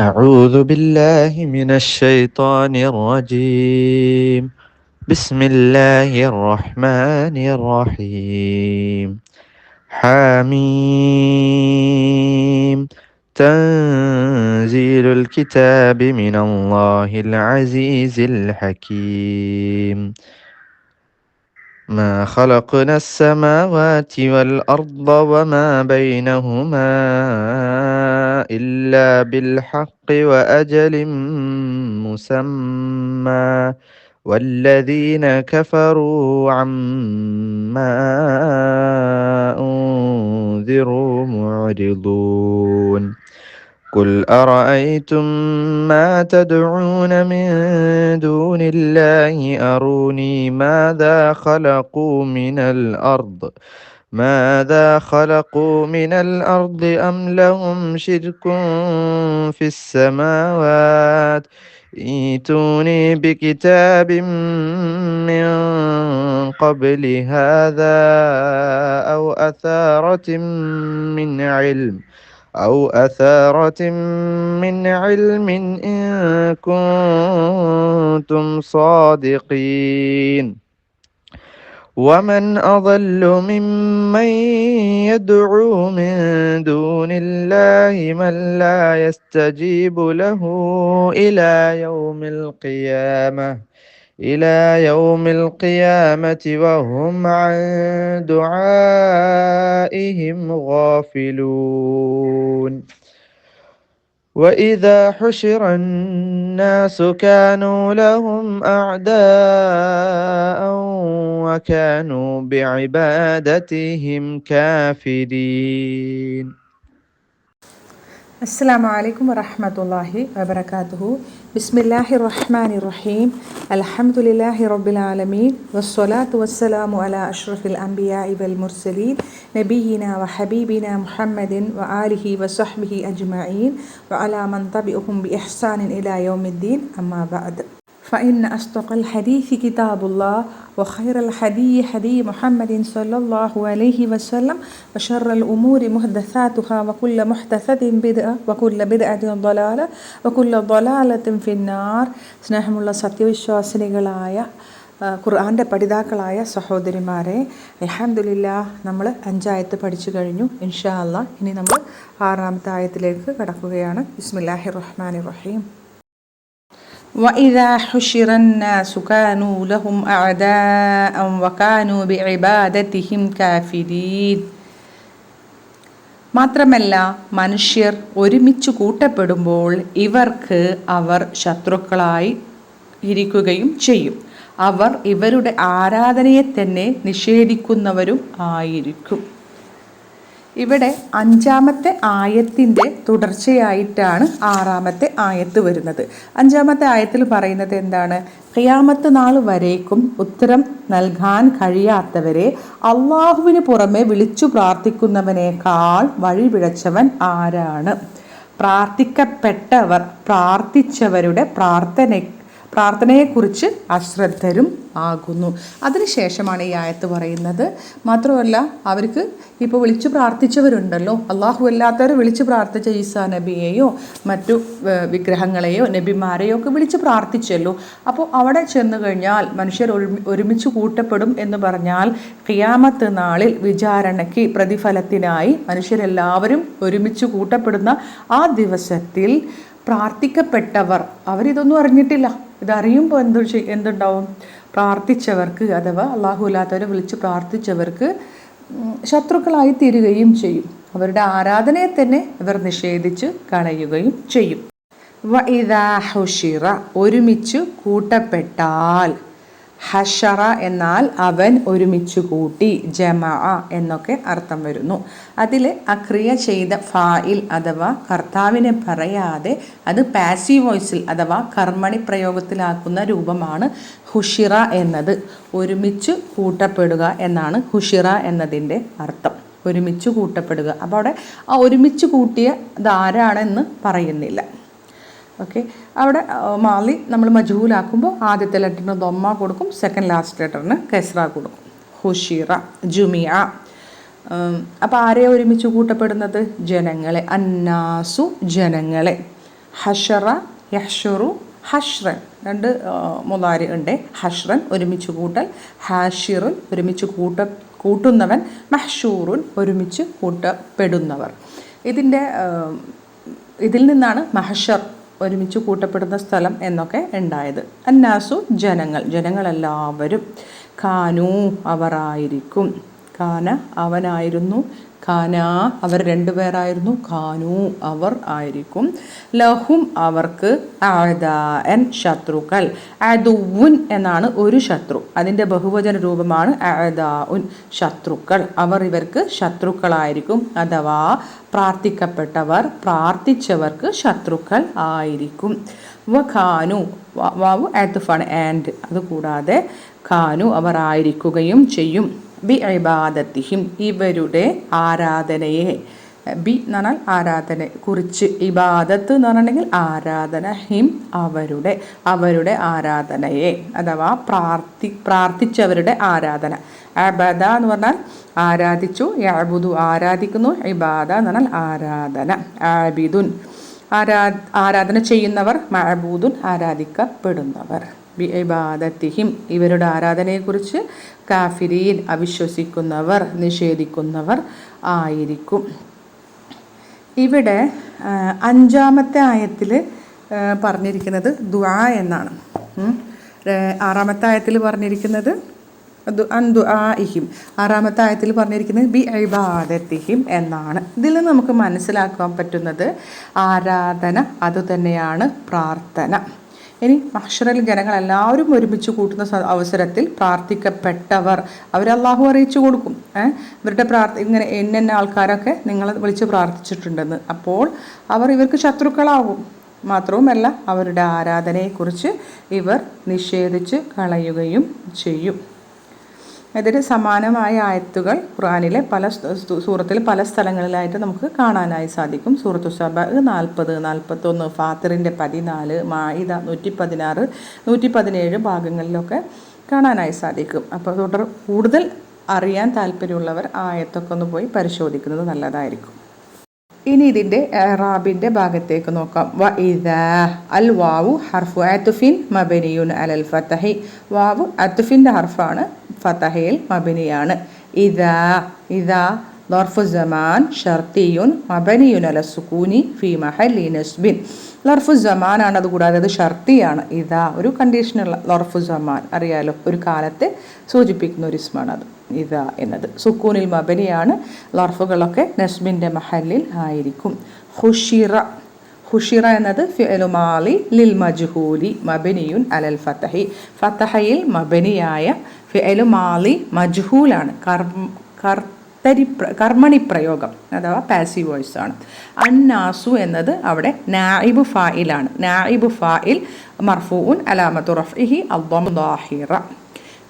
أعوذ بالله من الشيطان الرجيم. بسم الله الرحمن الرحيم. حميم. تنزيل الكتاب من الله العزيز الحكيم. ما خلقنا السماوات والأرض وما بينهما إلا بالحق وأجل مسمى. والذين كفروا عما أنذروا معرضون. قل أرأيتم ما تدعون من دون الله؟ أروني ماذا خلقوا من الأرض؟ ماذا خلقوا من الأرض أم لهم شرك في السماوات؟ ايتوني بكتاب من قبل هذا أو أثارة من علم. أو أثارة من علم إن كنتم صادقين. ومن أضل ممن يدعو من دون الله من لا يستجيب له إلى يوم القيامة. إلى يوم القيامة وهم عن دعائهم غافلون. وإذا حشر الناس كانوا لهم أعداء وكانوا بعبادتهم كافرين. السلام عليكم ورحمة الله وبركاته. بسم الله الرحمن الرحيم الحمد لله رب العالمين والصلاة والسلام على أشرف الأنبياء والمرسلين نبينا وحبيبنا محمد وآله وصحبه أجمعين وعلى من تبعهم بإحسان إلى يوم الدين أما بعد فإن أصدق الحديث كتاب الله وخير الحدي حدي محمد صلى الله عليه وسلم وشر الأمور محدثاتها وكل محدثة بدعة وكل بدعة ضلالة وكل ضلالة في النار സ്നേഹമുള്ള സത്യവിശ്വാസിനികളായ ഖുർആൻ്റെ പഠിതാക്കളായ സഹോദരിമാരെ അലഹമില്ല നമ്മൾ അഞ്ചായത്ത് പഠിച്ചു കഴിഞ്ഞു ഇൻഷാ അല്ല ഇനി നമ്മൾ ആറാമത്തെ ആയത്തിലേക്ക് കടക്കുകയാണ് ബിസ്മില്ലാഹി റഹ്മാൻ റഹീം وإذا حشر الناس كانوا لهم أعداء وكانوا بعبادتهم كافرين മാത്രമല്ല മനുഷ്യർ ഒരുമിച്ച് കൂട്ടപ്പെടുമ്പോൾ ഇവർക്ക് അവർ ശത്രുക്കളായി ഇരിക്കുകയും ചെയ്യും അവർ ഇവരുടെ ആരാധനയെ തന്നെ നിഷേധിക്കുന്നവരും ആയിരിക്കും ഇവിടെ അഞ്ചാമത്തെ ആയത്തിന്റെ തുടർച്ചയായിട്ടാണ് ആറാമത്തെ ആയത്ത് വരുന്നത്. അഞ്ചാമത്തെ ആയത്തിൽ പറയുന്നത് എന്താണ്? ഖിയാമത്ത് നാൾ വരേക്കും ഉത്തരം നൽകാൻ കഴിയാത്തവരെ അള്ളാഹുവിന് പുറമെ വിളിച്ചു പ്രാർത്ഥിക്കുന്നവനേക്കാൾ വഴിപിഴച്ചവൻ ആരാണ്? പ്രാർത്ഥിക്കപ്പെട്ടവർ പ്രാർത്ഥിച്ചവരുടെ പ്രാർത്ഥന പ്രാർത്ഥനയെക്കുറിച്ച് അശ്രദ്ധരും ആകുന്നു. അതിനുശേഷമാണ് ഈ ആയത്ത് പറയുന്നത്. മാത്രമല്ല അവർക്ക് ഇപ്പോൾ വിളിച്ചു പ്രാർത്ഥിച്ചവരുണ്ടല്ലോ. അള്ളാഹു അല്ലാത്തവർ വിളിച്ചു പ്രാർത്ഥിച്ച ഈസാ നബിയെയോ മറ്റു വിഗ്രഹങ്ങളെയോ നബിമാരെയോ ഒക്കെ വിളിച്ച് പ്രാർത്ഥിച്ചല്ലോ. അപ്പോൾ അവിടെ ചെന്ന് കഴിഞ്ഞാൽ മനുഷ്യർ ഒരുമിച്ച് കൂട്ടപ്പെടും എന്ന് പറഞ്ഞാൽ ഖിയാമത്ത് നാളിൽ വിചാരണയ്ക്ക് പ്രതിഫലത്തിനായി മനുഷ്യരെല്ലാവരും ഒരുമിച്ച് കൂട്ടപ്പെടുന്ന ആ ദിവസത്തിൽ പ്രാർത്ഥിക്കപ്പെട്ടവർ അവരിതൊന്നും അറിഞ്ഞിട്ടില്ല. ഇതറിയുമ്പോൾ എന്ത് എന്തുണ്ടാവും? പ്രാർത്ഥിച്ചവർക്ക് അഥവാ അള്ളാഹു അല്ലാത്തവരെ വിളിച്ച് പ്രാർത്ഥിച്ചവർക്ക് ശത്രുക്കളായി തീരുകയും ചെയ്യും. അവരുടെ ആരാധനയെ തന്നെ ഇവർ നിഷേധിച്ച് കളയുകയും ചെയ്യും. ഒരുമിച്ച് കൂട്ടപ്പെട്ടാൽ. ഹഷറ എന്നാൽ അവൻ ഒരുമിച്ച് കൂട്ടി ജമ എന്നൊക്കെ അർത്ഥം വരുന്നു. അതിൽ അക്രിയ ചെയ്ത ഫായിൽ അഥവാ കർത്താവിനെ പറയാതെ അത് പാസീവ് വോയിസിൽ അഥവാ കർമ്മണി പ്രയോഗത്തിലാക്കുന്ന രൂപമാണ് ഹുഷിറ എന്നത്. ഒരുമിച്ച് കൂട്ടപ്പെടുക എന്നാണ് ഹുഷിറ എന്നതിന്റെ അർത്ഥം. ഒരുമിച്ച് കൂട്ടപ്പെടുക. അപ്പോൾ അവിടെ ആ ഒരുമിച്ച് കൂട്ടിയ ഇതാരാണെന്ന് പറയുന്നില്ല. ഓക്കെ അവിടെ മാലി നമ്മൾ മജൂലാക്കുമ്പോൾ ആദ്യത്തെ ലെറ്ററിന് ദൊമ്മ കൊടുക്കും സെക്കൻഡ് ലാസ്റ്റ് ലെറ്ററിന് കെസ്ര കൊടുക്കും. ഹുഷീറ ജുമിയ അപ്പോൾ ആരെ ഒരുമിച്ച് കൂട്ടപ്പെടുന്നത്? ജനങ്ങളെ. അന്നാസു ജനങ്ങളെ. ഹഷറ യഷറു ഹഷ്റൻ. രണ്ട് മുതാരി ഉണ്ട്. ഹഷ്റൻ ഒരുമിച്ച് കൂട്ടൽ ഹാഷിറുൻ ഒരുമിച്ച് കൂട്ട കൂട്ടുന്നവൻ മഹ്ഷൂറുൻ ഒരുമിച്ച് കൂട്ടപ്പെടുന്നവർ. ഇതിന്റെ ഇതിൽ നിന്നാണ് മഹഷർ ഒരുമിച്ച് കൂട്ടപ്പെടുന്ന സ്ഥലം എന്നൊക്കെ ഉണ്ടായത്. അന്നാസു ജനങ്ങൾ ജനങ്ങളെല്ലാവരും കാനൂ അവരായിരിക്കും കാന അവനായിരുന്നു. കാന അവർ രണ്ടുപേരായിരുന്നു. കാനു അവർ ആയിരിക്കും. ലഹും അവർക്ക് ആദാൻ ശത്രുക്കൾ. അദുവുൻ എന്നാണ് ഒരു ശത്രു. അതിന്റെ ബഹുവചന രൂപമാണ് ആദാഉൻ ശത്രുക്കൾ. അവർ ഇവർക്ക് ശത്രുക്കളായിരിക്കും. അഥവാ പ്രാർത്ഥിക്കപ്പെട്ടവർ പ്രാർത്ഥിച്ചവർക്ക് ശത്രുക്കൾ ആയിരിക്കും. വ ഖാനു വാവു ആൻഡ്. അതുകൂടാതെ ഖാനു അവർ ആയിരിക്കുകയും ചെയ്യും. ബി ഇബാദത്തിഹിം ഇവരുടെ ആരാധനയെ ബി എന്ന് പറഞ്ഞാൽ ആരാധന കുറിച്ച് ഇബാദത്ത് എന്ന് പറഞ്ഞിട്ടുണ്ടെങ്കിൽ ആരാധന ഹിം അവരുടെ അവരുടെ ആരാധനയെ അഥവാ പ്രാർത്ഥി പ്രാർത്ഥിച്ചവരുടെ ആരാധന. അബദ എന്ന് പറഞ്ഞാൽ ആരാധിച്ചു അബുദു ആരാധിക്കുന്നു ഇബാദ എന്ന് പറഞ്ഞാൽ ആരാധന. ആബിദുൻ ആരാ ആരാധന ചെയ്യുന്നവർ മഅബൂദുൻ ആരാധിക്കപ്പെടുന്നവർ. ബി ഇബാദത്തിഹിം ഇവരുടെ ആരാധനയെക്കുറിച്ച് കാഫിരീൻ അവിശ്വസിക്കുന്നവർ നിഷേധിക്കുന്നവർ ആയിരിക്കും. ഇവിടെ അഞ്ചാമത്തെ ആയത്തിൽ പറഞ്ഞിരിക്കുന്നത് ദുആ എന്നാണ്. ആറാമത്തെ ആയത്തിൽ പറഞ്ഞിരിക്കുന്നത് ആഹിം ആറാമത്തെ ആയത്തിൽ പറഞ്ഞിരിക്കുന്നത് ബി ഇബാദത്തിഹിം എന്നാണ്. ഇതിൽ നമുക്ക് മനസ്സിലാക്കാൻ പറ്റുന്നത് ആരാധന അതുതന്നെയാണ് പ്രാർത്ഥന. ഇനി മഹ്ഷറിൽ ജനങ്ങൾ എല്ലാവരും ഒരുമിച്ച് കൂട്ടുന്ന അവസരത്തിൽ പ്രാർത്ഥിക്കപ്പെട്ടവർ അവർ അള്ളാഹു അറിയിച്ചു കൊടുക്കും. ഇവരുടെ പ്രാർത്ഥി ഇങ്ങനെ എന്നെ ആൾക്കാരൊക്കെ നിങ്ങളെ വിളിച്ച് പ്രാർത്ഥിച്ചിട്ടുണ്ടെന്ന്. അപ്പോൾ അവർ ഇവർക്ക് ശത്രുക്കളാകും. മാത്രവുമല്ല അവരുടെ ആരാധനയെക്കുറിച്ച് ഇവർ നിഷേധിച്ച് കളയുകയും ചെയ്യും. ഇതിന് സമാനമായ ആയത്തുകൾ ഖുറാനിലെ പല സൂറത്തിൽ പല സ്ഥലങ്ങളിലായിട്ട് നമുക്ക് കാണാനായി സാധിക്കും. സൂറത്തു സബ നാൽപ്പത് നാൽപ്പത്തൊന്ന് ഫാത്തറിന്റെ പതിനാല് മായിദ നൂറ്റി പതിനാറ് നൂറ്റി പതിനേഴ് ഭാഗങ്ങളിലൊക്കെ കാണാനായി സാധിക്കും. അപ്പോൾ തുടർ കൂടുതൽ അറിയാൻ താല്പര്യമുള്ളവർ ആയത്തൊക്കെ ഒന്ന് പോയി പരിശോധിക്കുന്നത് നല്ലതായിരിക്കും. ഇനി ഇതിന്റെ റാബിന്റെ ഭാഗത്തേക്ക് നോക്കാം. വ ഇത അൽ വാവു ഹർഫു അത്തുഫിൻ മബനിയുൻ അലൽ ഫത്തഹി വാവു അത്തുഫിന്റെ ഹർഫാണ് ഫത്തഹയിൽ മബനിയാണ്. ഇദ ഇതാ ലർഫു ജമാൻ ഷർത്തിയുൻ മബനിയുൻ അല സുക്കൂനി ഫി മഹലി നസ്ബിൻ. ലർഫു ജമാൻ ആണ് അതുകൂടാതെ അത് ഷർത്തിയാണ്. ഇതാ ഒരു കണ്ടീഷനുള്ള ലർഫു ജമാൻ അറിയാലോ ഒരു കാലത്തെ സൂചിപ്പിക്കുന്ന ഒരു ഇസ്മാണ് അത്. ഇതാ എന്നത്. സുക്കൂനിൽ മബനിയാണ് ലർഫുകളൊക്കെ നസ്ബിന്റെ മഹല്ലിൽ ആയിരിക്കും. ഹുഷിറ. ഹുഷിറ എന്നത് ഫിഅലുമാലി ലിൽ മജ്ഹൂലി മബനിയുൻ അലൽ ഫത്തഹി ഫത്തഹയിൽ മബനിയായ ഫിഅലു മാളി മജ്ഹൂലാണ്. കർത്തരി കർമ്മണി പ്രയോഗം അഥവാ പാസീവ് വോയിസ് ആണ്. അന്നാസു എന്നത് അവിടെ നായിബ് ഫായിലാണ് നായിബ് ഫായിൽ മർഫൂൻ അലാമത്തു റഫ്ഇഹി അബ്ബാഹിറ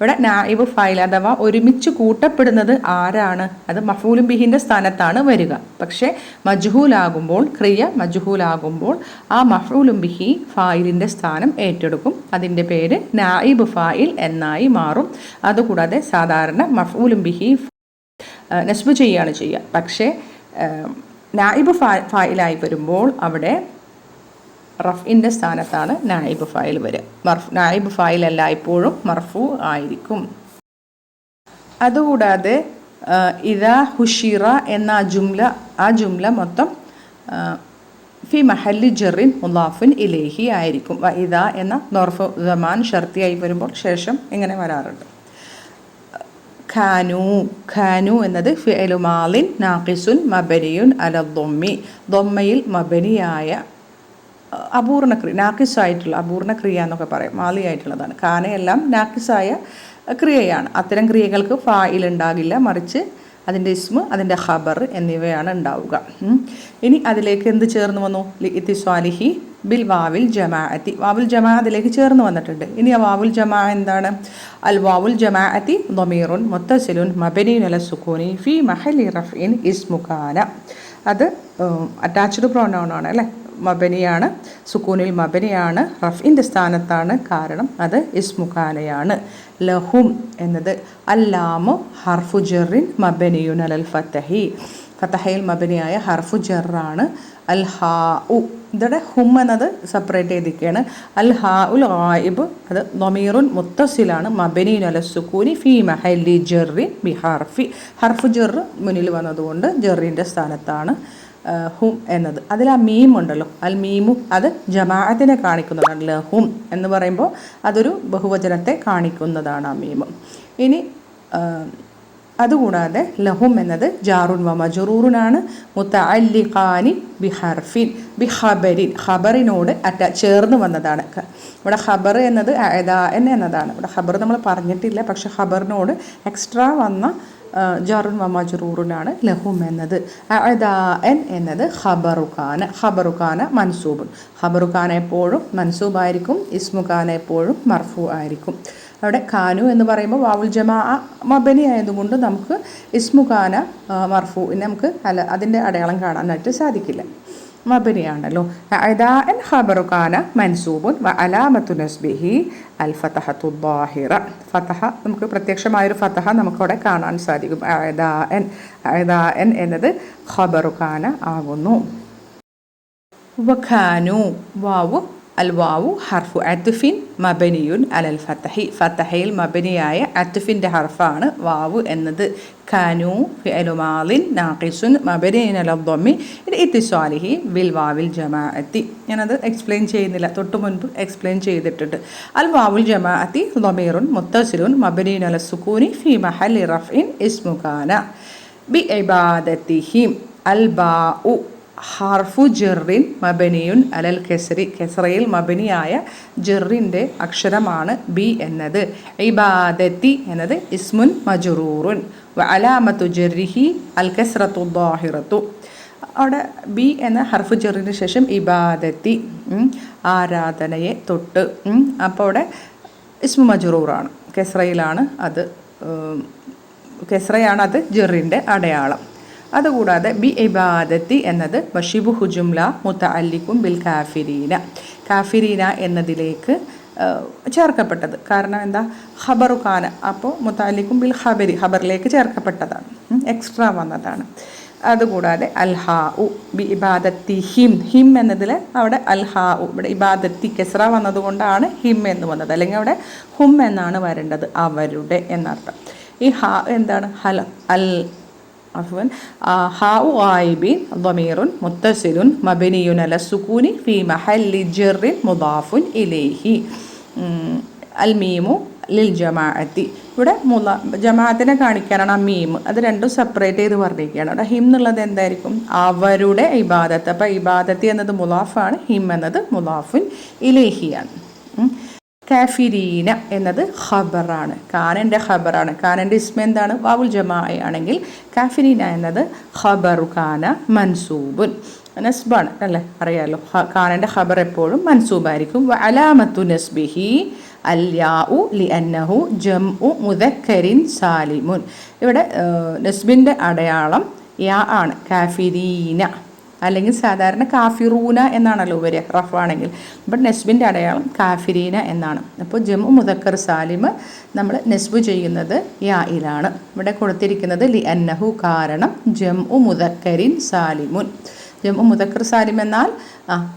ഇവിടെ നായിബ് ഫായിൽ അഥവാ ഒരുമിച്ച് കൂട്ടപ്പെടുന്നത് ആരാണ്? അത് മഫൂലും ബിഹിന്റെ സ്ഥാനത്താണ് വരിക. പക്ഷേ മജ്ഹൂലാകുമ്പോൾ ക്രിയ മജ്ഹൂലാകുമ്പോൾ ആ മഫൂലും ബിഹി ഫായിലിന്റെ സ്ഥാനം ഏറ്റെടുക്കും. അതിന്റെ പേര് നായിബ് ഫായിൽ എന്നായി മാറും. അതുകൂടാതെ സാധാരണ മഫൂലും ബിഹി നസ്ബ് ചെയ്യുകയാണ് ചെയ്യുക. പക്ഷേ നായിബ് ഫായിലായി വരുമ്പോൾ അവിടെ റഫിന്റെ സ്ഥാനത്താണ് നായിബ് ഫായിൽ വരിക മർഫ് നായിബ് ഫയൽ എല്ലായ്പ്പോഴും മർഫു ആയിരിക്കും. അതുകൂടാതെ ഇതാ ഹുഷിറ എന്ന ആ ജുംല ആ ജുംല മൊത്തം ഫി മഹല്ലി ജെറിൻ മുലാഫിൻ ഇലേഹി ആയിരിക്കും. ഇത എന്ന നോർഫ് ജമാൻ ഷർത്തിയായി വരുമ്പോൾ ശേഷം ഇങ്ങനെ വരാറുണ്ട്. ഖാനു. ഖാനു എന്നത് ഫിഅലുമാലിൻ നാഖിസുൻ മബനിയുൻ അല ദൊമ്മി ദൊമ്മയിൽ മബനിയായ അപൂർണ ക്രിയ നാക്കിസായിട്ടുള്ള അപൂർണ ക്രിയ എന്നൊക്കെ പറയും മാലിയായിട്ടുള്ളതാണ്. കാനയെല്ലാം നാക്കിസായ ക്രിയയാണ്. അത്തരം ക്രിയകൾക്ക് ഫായിൽ ഉണ്ടാകില്ല മറിച്ച് അതിന്റെ ഇസ്മ അതിന്റെ ഖബർ എന്നിവയാണ് ഉണ്ടാവുക. ഇനി അതിലേക്ക് എന്ത് ചേർന്ന് വന്നു? ഇത്തി സ്വാലിഹി ബിൽ വാവിൽ ജമാഅത്തി. വാവുൽ ജമാ അതിലേക്ക് ചേർന്ന് വന്നിട്ടുണ്ട്. ഇനി ആ വാവുൽ ജമാ എന്താണ്? അൽ വാവുൽ ജമാഅത്തി നൊമീറുൻ മുത്തസിലുൻ മബനീൻ അല സുഖൂനി ഫി മഹലി റഫീൻ ഇസ്മുഖാന അത് അറ്റാച്ച്ഡ് പ്രോനൗൺ ആണ് അല്ലേ? മബനിയാണ്. സുക്കൂനിൽ മബനിയാണ്. റഫിന്റെ സ്ഥാനത്താണ്. കാരണം അത് ഇസ്മുഖാനയാണ്. ലഹും എന്നത് അല്ലാമു ഹർഫു ജെറിൻ മബനിയുൻ അലൽ ഫത്തഹി ഫത്തഹയിൽ മബനിയായ ഹർഫു ജെറാണ്. അൽ ഹാ ഉ ഇതോടെ ഹും എന്നത് സെപ്പറേറ്റ് ചെയ്തിരിക്കുകയാണ് അൽ ഹാ ഉൽ ഗായിബ് അത് നൊമീറുൻ മുത്തസിലാണ്. മബനീൻ അല സുക്കൂനി ഫി മഹലി ജെറിൻ ബി ഹർഫി. ഹർഫു ജെറ് മുന്നിൽ വന്നതുകൊണ്ട് ജെറിന്റെ സ്ഥാനത്താണ്. ഹും എന്നത്. അതിൽ ആ മീം ഉണ്ടല്ലോ. അൽ മീമു അത് ജമാഅത്തിനെ കാണിക്കുന്നതാണ്. ലഹും എന്ന് പറയുമ്പോൾ അതൊരു ബഹുവചനത്തെ കാണിക്കുന്നതാണ് ആ മീമ്. ഇനി അതുകൂടാതെ ലഹും എന്നത് ജാറുൻ വ മജറൂറുനാണ്. ഹർഫിൻ ബിഹർഫിൻ ബിഹബരിൻ ഖബറിനോട് അറ്റ ചേർന്ന് വന്നതാണ്. ഇവിടെ ഖബർ എന്നത് അയദാൻ എന്നതാണ്. ഇവിടെ ഖബർ നമ്മൾ പറഞ്ഞിട്ടില്ല പക്ഷെ ഖബറിനോട് എക്സ്ട്രാ വന്ന ജാറുൻ വ ജറൂറിനാണ് ലഹും എന്നത്. അദാൻ എന്നത് ഖബറുഖാന ഖബറുഖാന മൻസൂബുൻ. ഖബറുഖാന എപ്പോഴും മൻസൂബായിരിക്കും ഇസ്മുഖാന എപ്പോഴും മർഫു ആയിരിക്കും. അവിടെ ഖാനു എന്ന് പറയുമ്പോൾ വാവുൽ ജമാ മബനി ആയതുകൊണ്ട് നമുക്ക് ഇസ്മുഖാന മർഫു നമുക്ക് അല്ല അതിന്റെ അടയാളം കാണാനായിട്ട് സാധിക്കില്ല. മബനിയാണല്ലോ. അദാൻ ഖബറു കാന മൻസൂബുൻ അലാമത്തു നസ്ബിഹി അൽ ഫതഹത്തു ദാഹിറ ഫതഹ നമുക്ക് പ്രത്യക്ഷമായൊരു ഫതഹ നമുക്കവിടെ കാണാൻ സാധിക്കും. അയദാ എൻ എന്നത് ഖബറു കാന ആകുന്നു. വഖാനു വാവു അൽ വാവു ഹർഫു അത്തുഫിൻ മബനിയുൻ അലൽ ഫത്തഹി ഫത്തഹയിൽ മബനിയായ അത്തുഫിന്റെ ഹർഫാണ് വാവു എന്നത്. കനു ഫിഅലുമാലിൻ നാഖിസുൻ മബനിയൻ അലദ്ദൊമ്മി ഇത്തിസ്വാലിഹി വിൽ വാവിൽ ജമാഅത്തി. ഞാനത് എക്സ്പ്ലെയിൻ ചെയ്യുന്നില്ല. തൊട്ട് മുൻപ് എക്സ്പ്ലെയിൻ ചെയ്തിട്ടുണ്ട്. അൽ വാവുൽ ജമാഅത്തി ദൊമീറുൻ മുത്തസിലുൻ മബനിയൻ അല സുക്കൂനി ഫി മഹലി റഫ്ഇൻ ഇസ്മുഖാന ബി ഇബാദത്തിഹിം. അൽ ബാ ഉ ഹാർഫു ജെറിൻ മബനിയുൻ അലൽ കെസറി കെസറയിൽ മബനിയായ ജെറിന്റെ അക്ഷരമാണ് ബി എന്നത്. ഇബാദത്തി എന്നത് ഇസ്മുൻ മജുറൂറുൻ. അലാമത്തു ജെറിഹി അൽ കെസ്രത്തു ദാഹിറത്തു അവിടെ ബി എന്ന ഹർഫു ജെറിന് ശേഷം ഇബാദത്തി ആരാധനയെ തൊട്ട് അപ്പോൾ അവിടെ ഇസ്മു മജുറൂറാണ്. കെസ്രയിലാണ് അത് കെസ്രയാണ് അത് ജെറിന്റെ അടയാളം. അതുകൂടാതെ ബി ഇബാദത്തി എന്നത് ബഷിബു ഹുജുംല മുത്ത അല്ലിക്കും ബിൽ കാഫിരീന. കാഫിരീന എന്നതിലേക്ക് ചേർക്കപ്പെട്ടത്. കാരണം എന്താ? ഖബറു ഖാന അപ്പോൾ മുത്താലിക്കും ബിൽ ഖബരി ഖബറിലേക്ക് ചേർക്കപ്പെട്ടതാണ്. എക്സ്ട്രാ വന്നതാണ്. അതുകൂടാതെ അൽഹാ ഉ ബി ഇബാദത്തി ഹിം. ഹിം എന്നതിൽ അവിടെ അൽഹാ ഉ ഇവിടെ ഇബാദത്തി കെസ്ര വന്നതുകൊണ്ടാണ് ഹിം എന്ന് വന്നത്. അല്ലെങ്കിൽ അവിടെ ഹും എന്നാണ് വരേണ്ടത് അവരുടെ എന്നർത്ഥം. ഈ ഹാ എന്താണ്? ഹല അൽ عفوا هاء غائب ضمير متصل مبني على السكون في محل جر مضاف إليه الميم ലിൽ ജമാഅത്തി ഇവിടെ മുല ജമാഅത്തിനെ കാണിക്കാനാണ് ആ മീം അത് രണ്ടും സെപ്പറേറ്റ് ചെയ്ത് പറഞ്ഞിരിക്കുകയാണ് അവിടെ ഹിം എന്നുള്ളത് എന്തായിരിക്കും അവരുടെ ഇബാദത്ത് അപ്പോൾ ഇബാദത്തി എന്നത് മുലാഫാണ് ഹിം എന്നത് മുലാഫുൻ ഇലേഹിയാണ് കാഫിരീന എന്നത് ഖബറാണ്. കാനന്റെ ഖബറാണ്. കാനന്റെ ഇസ്മ എന്താണ്? വാവുൽ ജമായി ആണെങ്കിൽ കാഫിരീന എന്നത് ഖബറു കാന മൻസൂബുൻ. നസ്ബാണ് അല്ലേ? അറിയാലോ. കാനന്റെ ഖബർ എപ്പോഴും മൻസൂബായിരിക്കും. അലാമത്തു നസ്ബിഹി അല്യാഉ ലി അന്നഹു ജം മുദക്കരിൻ സാലിമുൻ. ഇവിടെ നസ്ബിന്റെ അടയാളം യാ ആണ്. കാഫിരീന. അല്ലെങ്കിൽ സാധാരണ കാഫിറൂന എന്നാണല്ലോ വരിക റഫാണെങ്കിൽ ബട്ട് നെസ്ബിന്റെ അടയാളം കാഫിരീന എന്നാണ്. അപ്പോൾ ജമു മുതക്കർ സാലിമ് നമ്മൾ നെസ്ബു ചെയ്യുന്നത് യായിലാണ് ഇവിടെ കൊടുത്തിരിക്കുന്നത് ലി അന്നഹു കാരണം ജമു മുതക്കരിൻ സാലിമുൻ. ജമു മുതക്കർ സാലിം എന്നാൽ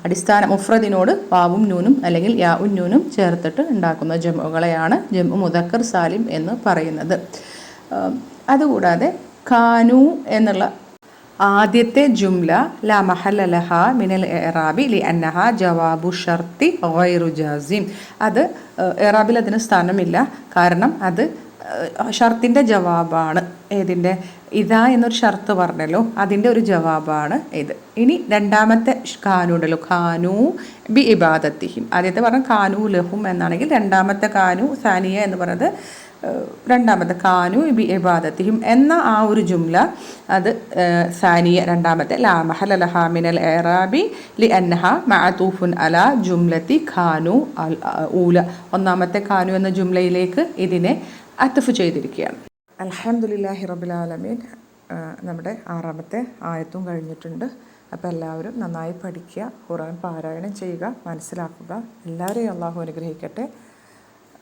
അടിസ്ഥാന മുഫ്രദിനോട് വാവും നൂനും അല്ലെങ്കിൽ യാ നൂനും ചേർത്തിട്ട് ഉണ്ടാക്കുന്ന ജമുകളെയാണ് ജമു മുതക്കർ സാലിം എന്ന് പറയുന്നത്. അതുകൂടാതെ കാനു എന്നുള്ള ആദ്യത്തെ ജുംല ലാ മഹലഹ മിനൽ എറാബി ലി അന്നഹ ജവാബു ഷർത്തി ഗൈറു ജാസിം. അത് എറാബിൽ അതിന് സ്ഥാനമില്ല. കാരണം അത് ഷർത്തിന്റെ ജവാബാണ് ഏതിന്റെ? ഇതാ എന്നൊരു ഷർത്ത് പറഞ്ഞല്ലോ അതിന്റെ ഒരു ജവാബാണ് ഇത്. ഇനി രണ്ടാമത്തെ ഖാനു ഉണ്ടല്ലോ ഖാനു ബി ഇബാദത്തിഹിം. ആദ്യത്തെ പറഞ്ഞ ഖാനു ലഹും എന്നാണെങ്കിൽ രണ്ടാമത്തെ ഖാനു സാനിയ എന്ന് പറയുന്നത് രണ്ടാമത്തെ കാനു ബി ഇബാദത്തിഹിം എന്ന ആ ഒരു ജുംല അത് സാനിയ രണ്ടാമത്തെ. ലാ മഹല ലഹാമിനൽ എറാബി ലി അന്നഹ മഅതൂഫുൻ അല ജുംലത്തി ഖാനു അൽ ഊല. ഒന്നാമത്തെ കാനു എന്ന ജുംലയിലേക്ക് ഇതിനെ അത്തഫ് ചെയ്തിരിക്കുകയാണ്. അലഹമുല്ലാഹി റബുലാലമീൻ നമ്മുടെ ആറാമത്തെ ആയത്തും കഴിഞ്ഞിട്ടുണ്ട്. അപ്പോൾ എല്ലാവരും നന്നായി പഠിക്കുക ഖുറാൻ പാരായണം ചെയ്യുക മനസ്സിലാക്കുക. എല്ലാവരെയും അള്ളാഹു അനുഗ്രഹിക്കട്ടെ.